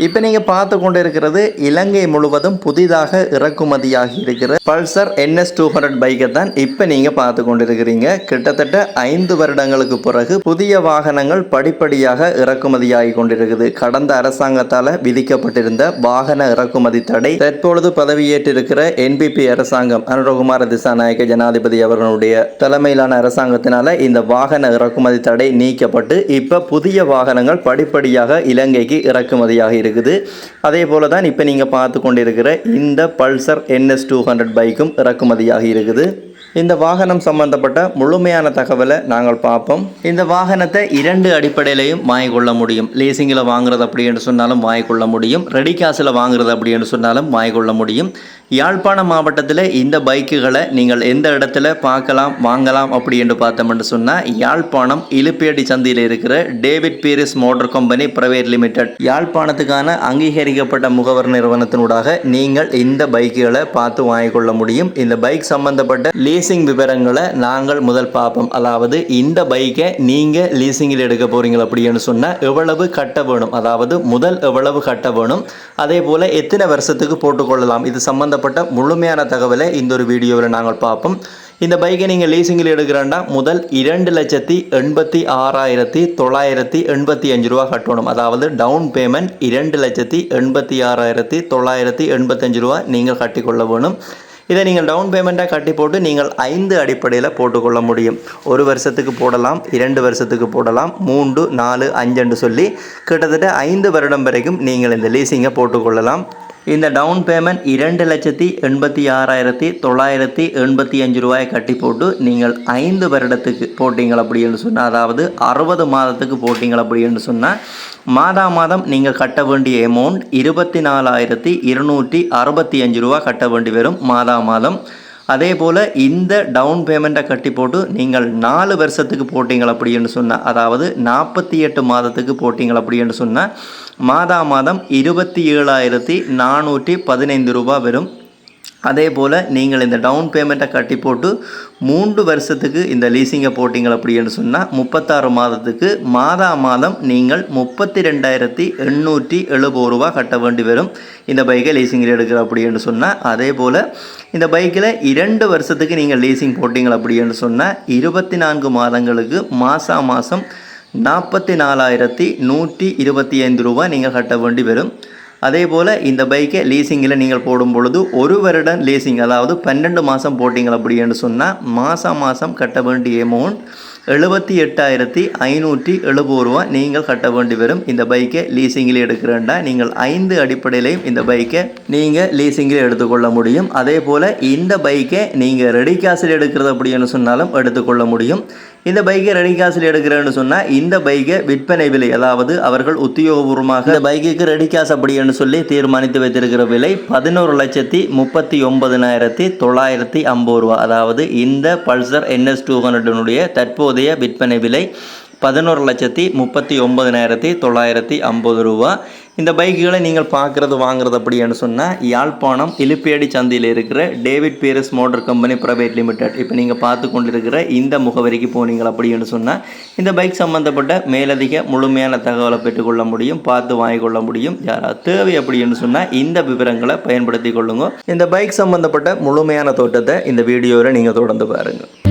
இப்போ நீங்கள் பார்த்து கொண்டு இருக்கிறது இலங்கை முழுவதும் புதிதாக இறக்குமதியாகி இருக்கிற பல்சர் என்எஸ் டூ ஹண்ட்ரட் பைக்கை தான் இப்போ நீங்கள் பார்த்து கொண்டு இருக்கிறீங்க கிட்டத்தட்ட ஐந்து வருடங்களுக்கு பிறகு புதிய வாகனங்கள் படிப்படியாக இறக்குமதியாகி கொண்டிருக்குது. கடந்த அரசாங்கத்தால் விதிக்கப்பட்டிருந்த வாகன இறக்குமதி தடை தற்பொழுது பதவியேற்றிருக்கிற என்பிபி அரசாங்கம் அனுரகுமார திசாநாயக்க ஜனாதிபதி அவர்களுடைய தலைமையிலான அரசாங்கத்தினால இந்த வாகன இறக்குமதி தடை நீக்கப்பட்டு இப்போ புதிய வாகனங்கள் படிப்படியாக இலங்கைக்கு இறக்குமதியாக இருக்குது. அதே போல தான் இப்போ நீங்கள் பார்த்து கொண்டிருக்கிற இந்த பல்சர் என்எஸ் டூ ஹண்ட்ரட் பைக்கும் இறக்குமதியாகி இருக்குது. இந்த வாகனம் சம்பந்தப்பட்ட முழுமையான தகவலை நாங்கள் பார்ப்போம். இந்த வாகனத்தை இரண்டு அடிப்படையிலையும் வாங்கிக்கொள்ள முடியும். லீசிங்கில் வாங்குறது அப்படி என்று சொன்னாலும் வாங்கிக்கொள்ள முடியும். ரெடி காசில் வாங்குறது அப்படின்னு சொன்னாலும் வாங்கிக்கொள்ள முடியும். யாழ்ப்பாண மாவட்டத்தில் இந்த பைக்குகளை நீங்கள் எந்த இடத்துல பார்க்கலாம் வாங்கலாம் அப்படி என்று பார்த்தோம்னு சொன்னால் யாழ்ப்பாணம் இலுப்பேடி சந்தையில் இருக்கிற David Peiris motor company private limited. யாழ்ப்பாணத்துக்கான அங்கீகரிக்கப்பட்ட முகவர் நிறுவனத்தினூடாக நீங்கள் இந்த பைக்குகளை பார்த்து வாங்கிக்கொள்ள முடியும். இந்த பைக் சம்பந்தப்பட்ட லீசிங் விவரங்களை நாங்கள் முதல் பார்ப்போம். அதாவது இந்த பைக்கை நீங்கள் லீசிங்கில் எடுக்க போகிறீங்களா அப்படின்னு சொன்னால் எவ்வளவு கட்ட வேணும்? அதாவது முதல் எவ்வளவு கட்ட வேணும்? அதே போல் எத்தனை வருஷத்துக்கு போட்டுக்கொள்ளலாம்? இது சம்பந்தப்பட்ட முழுமையான தகவலை இந்த ஒரு வீடியோவில் நாங்கள் பார்ப்போம். இந்த பைக்கை நீங்கள் லீசிங்கில் எடுக்கிறேன்னா முதல் இரண்டு லட்சத்தி எண்பத்தி ஆறாயிரத்தி தொள்ளாயிரத்தி எண்பத்தி அஞ்சு ரூபா கட்டணும். அதாவது டவுன் பேமெண்ட் இரண்டு லட்சத்தி எண்பத்தி ஆறாயிரத்தி தொள்ளாயிரத்தி எண்பத்தஞ்சு ரூபா நீங்கள் கட்டிக்கொள்ள வேணும். இதை நீங்கள் டவுன் பேமெண்ட்டாக கட்டி போட்டு நீங்கள் ஐந்து அடிப்படையில் போட்டுக்கொள்ள முடியும். ஒரு வருஷத்துக்கு போடலாம் இரண்டு வருஷத்துக்கு போடலாம் மூன்று நாலு அஞ்சுன்னு சொல்லி கிட்டத்தட்ட ஐந்து வருடம் வரைக்கும் நீங்கள் இந்த லீசிங்கை போட்டுக்கொள்ளலாம். இந்த டவுன் பேமெண்ட் இரண்டு லட்சத்தி எண்பத்தி ஆறாயிரத்தி தொள்ளாயிரத்தி எண்பத்தி அஞ்சு ரூபாயை கட்டி போட்டு நீங்கள் ஐந்து வருடத்துக்கு போட்டிங்கள் அப்படின்னு சொன்னால் அதாவது அறுபது மாதத்துக்கு போட்டிங்கள் அப்படின்னு சொன்னால் மாதா மாதம் நீங்கள் கட்ட வேண்டிய அமௌண்ட் இருபத்தி நாலாயிரத்தி இருநூற்றி அறுபத்தி அஞ்சு ரூபா கட்ட வேண்டி வரும் மாதா மாதம். அதே போல் இந்த டவுன் பேமெண்ட்டை கட்டி போட்டு நீங்கள் நாலு வருஷத்துக்கு போட்டிங்கள் அப்படின்னு சொன்னால் அதாவது நாற்பத்தி எட்டு மாதத்துக்கு போட்டிங்கள் அப்படின்னு சொன்னால் மாதா மாதம் இருபத்தி ஏழாயிரத்தி நானூற்றி பதினைந்து ரூபா வரும். அதே போல் நீங்கள் இந்த டவுன் பேமெண்ட்டை கட்டி போட்டு மூன்று வருஷத்துக்கு இந்த லீசிங்கை போட்டிங்கள் அப்படின்னு சொன்னால் முப்பத்தாறு மாதத்துக்கு மாதா மாதம் நீங்கள் முப்பத்தி ரெண்டாயிரத்தி எண்ணூற்றி எழுபது ரூபா கட்ட வேண்டி வரும் இந்த பைக்கை லீசிங்கில் எடுக்கிற அப்படின்னு சொன்னால் அதே போல் இந்த பைக்கில் இரண்டு வருஷத்துக்கு நீங்கள் லீசிங் போட்டிங்கள் அப்படின்னு சொன்னால் இருபத்தி நான்கு மாதங்களுக்கு மாதம் மாதம் நாற்பத்தி நாலாயிரத்தி நூற்றி இருபத்தி ஐந்து ரூபா நீங்கள் கட்ட வேண்டி வரும். அதே போல் இந்த பைக்கை லீசிங்கில் நீங்கள் போடும் பொழுது ஒரு வருடம் லீசிங் அதாவது பன்னெண்டு மாதம் போட்டிங்கள் அப்படின்னு சொன்னால் மாதம் மாதம் கட்ட வேண்டிய அமௌண்ட் எழுபத்தி எட்டாயிரத்தி ஐநூற்றி எழுபது ரூபா நீங்கள் கட்ட வேண்டி வரும். இந்த பைக்கை லீசிங்கில் எடுக்கிறேன்டா. நீங்கள் ஐந்து அடிப்படையிலையும் இந்த பைக்கை நீங்கள் லீசிங்கில் எடுத்துக்கொள்ள முடியும். அதே போல் இந்த பைக்கை நீங்கள் ரெடி காசில் எடுக்கிறது அப்படின்னு சொன்னாலும் எடுத்துக்கொள்ள முடியும். இந்த பைக்கை ரெடி காசில் எடுக்கிறேன்னு சொன்னால் இந்த பைக்கை விற்பனை விலை அதாவது அவர்கள் உத்தியோகபூர்வமாக இந்த பைக்குக்கு ரெடி காசு அப்படின்னு சொல்லி தீர்மானித்து வைத்திருக்கிற விலை பதினோரு லட்சத்தி முப்பத்தி ஒன்பதினாயிரத்தி தொள்ளாயிரத்தி ஐம்பது ரூபா. அதாவது இந்த பல்சர் என்எஸ் டூ ஹண்ட்ரடினுடைய தற்போதைய விற்பனை விலை பதினோரு லட்சத்தி முப்பத்தி ஒம்பதினாயிரத்தி தொள்ளாயிரத்தி ஐம்பது ரூபா. இந்த பைக்குகளை நீங்கள் பார்க்குறது வாங்குறது அப்படின்னு சொன்னால் யாழ்ப்பாணம் இலுப்பேடி சந்தையில் இருக்கிற David Peiris motor company private limited. இப்போ நீங்கள் பார்த்து கொண்டிருக்கிற இந்த முகவரிக்கு போனீங்க அப்படின்னு சொன்னால் இந்த பைக் சம்மந்தப்பட்ட மேலதிக முழுமையான தகவலை பெற்றுக்கொள்ள முடியும் பார்த்து வாங்கிக்கொள்ள முடியும். யாராவது தேவை அப்படின்னு சொன்னால் இந்த விவரங்களை பயன்படுத்தி கொள்ளுங்க. இந்த பைக் சம்மந்தப்பட்ட முழுமையான தோட்டத்தை இந்த வீடியோவில் நீங்கள் தொடர்ந்து பாருங்கள்